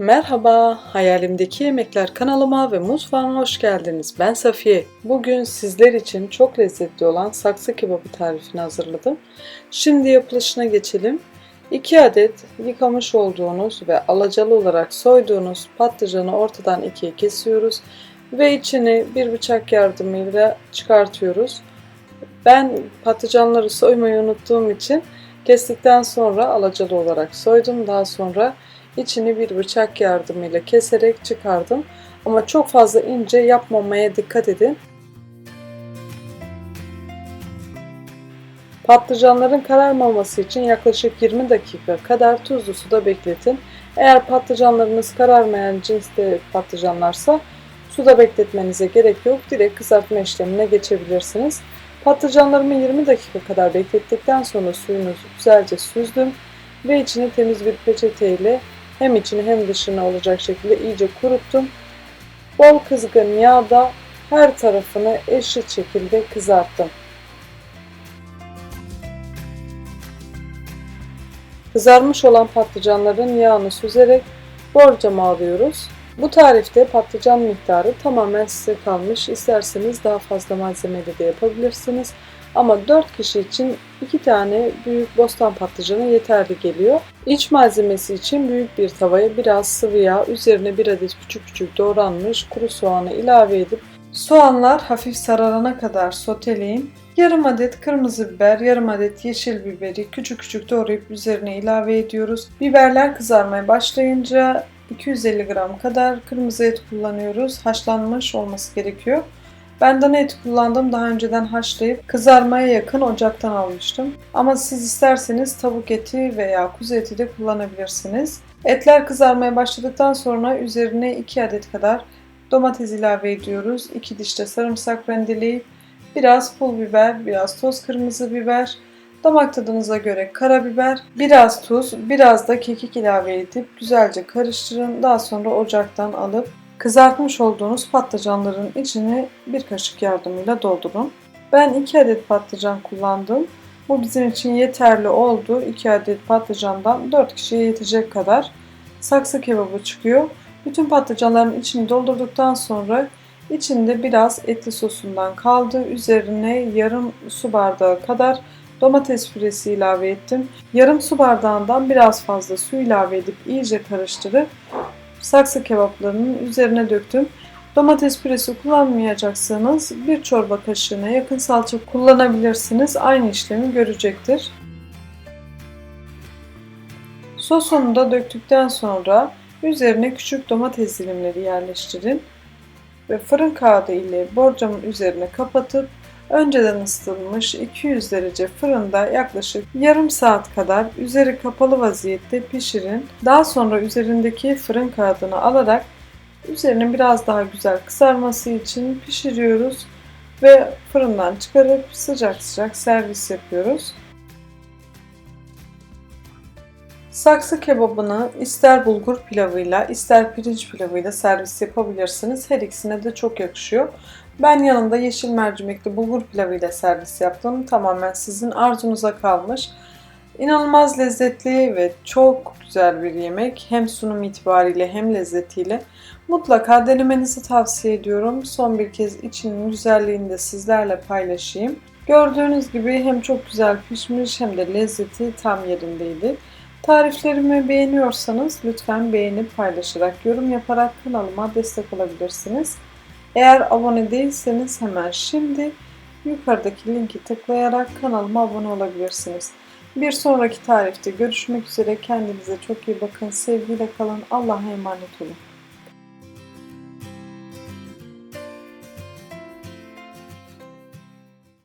Merhaba, Hayalimdeki Yemekler kanalıma ve mutfağıma hoş geldiniz. Ben Safiye. Bugün sizler için çok lezzetli olan saksı kebabı tarifini hazırladım. Şimdi yapılışına geçelim. 2 adet yıkamış olduğunuz ve alacalı olarak soyduğunuz patlıcanı ortadan ikiye kesiyoruz ve içini bir bıçak yardımıyla çıkartıyoruz. Ben patlıcanları soymayı unuttuğum için kestikten sonra alacalı olarak soydum. Daha sonra İçini bir bıçak yardımıyla keserek çıkardım. Ama çok fazla ince yapmamaya dikkat edin. Patlıcanların kararmaması için yaklaşık 20 dakika kadar tuzlu suda bekletin. Eğer patlıcanlarınız kararmayan cinste patlıcanlarsa suda bekletmenize gerek yok. Direkt kızartma işlemine geçebilirsiniz. Patlıcanlarımı 20 dakika kadar beklettikten sonra suyunu güzelce süzdüm ve içini temiz bir peçete ile hem içini hem dışını olacak şekilde iyice kuruttum. Bol kızgın yağda her tarafını eşit şekilde kızarttım. Kızarmış olan patlıcanların yağını süzerek borcama alıyoruz. Bu tarifte patlıcan miktarı tamamen size kalmış. İsterseniz daha fazla malzemeyle de yapabilirsiniz. Ama 4 kişi için 2 tane büyük bostan patlıcanı yeterli geliyor. İç malzemesi için büyük bir tavaya biraz sıvı yağ, üzerine bir adet küçük küçük doğranmış kuru soğanı ilave edip soğanlar hafif sararana kadar soteleyin. Yarım adet kırmızı biber, yarım adet yeşil biberi küçük küçük doğrayıp üzerine ilave ediyoruz. Biberler kızarmaya başlayınca 250 gram kadar kırmızı et kullanıyoruz. Haşlanmış olması gerekiyor. Ben dana eti kullandım. Daha önceden haşlayıp kızarmaya yakın ocaktan almıştım. Ama siz isterseniz tavuk eti veya kuzu eti de kullanabilirsiniz. Etler kızarmaya başladıktan sonra üzerine 2 adet kadar domates ilave ediyoruz. 2 diş de sarımsak rendeleyip biraz pul biber, biraz toz kırmızı biber, damak tadınıza göre karabiber, biraz tuz, biraz da kekik ilave edip güzelce karıştırın. Daha sonra ocaktan alıp Kızartmış olduğunuz patlıcanların içini bir kaşık yardımıyla doldurun. Ben 2 adet patlıcan kullandım. Bu bizim için yeterli oldu. 2 adet patlıcandan 4 kişiye yetecek kadar saksı kebabı çıkıyor. Bütün patlıcanların içini doldurduktan sonra içinde biraz etli sosundan kaldı. Üzerine yarım su bardağı kadar domates püresi ilave ettim. Yarım su bardağından biraz fazla su ilave edip iyice karıştırıp saksı kebaplarının üzerine döktüm. Domates püresi kullanmayacaksanız bir çorba kaşığına yakın salça kullanabilirsiniz. Aynı işlemi görecektir. Sosunu da döktükten sonra üzerine küçük domates dilimleri yerleştirin ve fırın kağıdı ile borcamın üzerine kapatıp önceden ısıtılmış 200 derece fırında yaklaşık yarım saat kadar üzeri kapalı vaziyette pişirin. Daha sonra üzerindeki fırın kağıdını alarak üzerinin biraz daha güzel kızarması için pişiriyoruz ve fırından çıkarıp sıcak sıcak servis yapıyoruz. Saksı kebabını ister bulgur pilavıyla ister pirinç pilavıyla servis yapabilirsiniz. Her ikisine de çok yakışıyor. Ben yanında yeşil mercimekli bulgur pilavıyla servis yaptım. Tamamen sizin arzunuza kalmış. İnanılmaz lezzetli ve çok güzel bir yemek. Hem sunum itibariyle hem lezzetiyle. Mutlaka denemenizi tavsiye ediyorum. Son bir kez içinin güzelliğini de sizlerle paylaşayım. Gördüğünüz gibi hem çok güzel pişmiş hem de lezzeti tam yerindeydi. Tariflerimi beğeniyorsanız lütfen beğenip paylaşarak, yorum yaparak kanalıma destek olabilirsiniz. Eğer abone değilseniz hemen şimdi yukarıdaki linki tıklayarak kanalıma abone olabilirsiniz. Bir sonraki tarifte görüşmek üzere. Kendinize çok iyi bakın. Sevgiyle kalın. Allah'a emanet olun.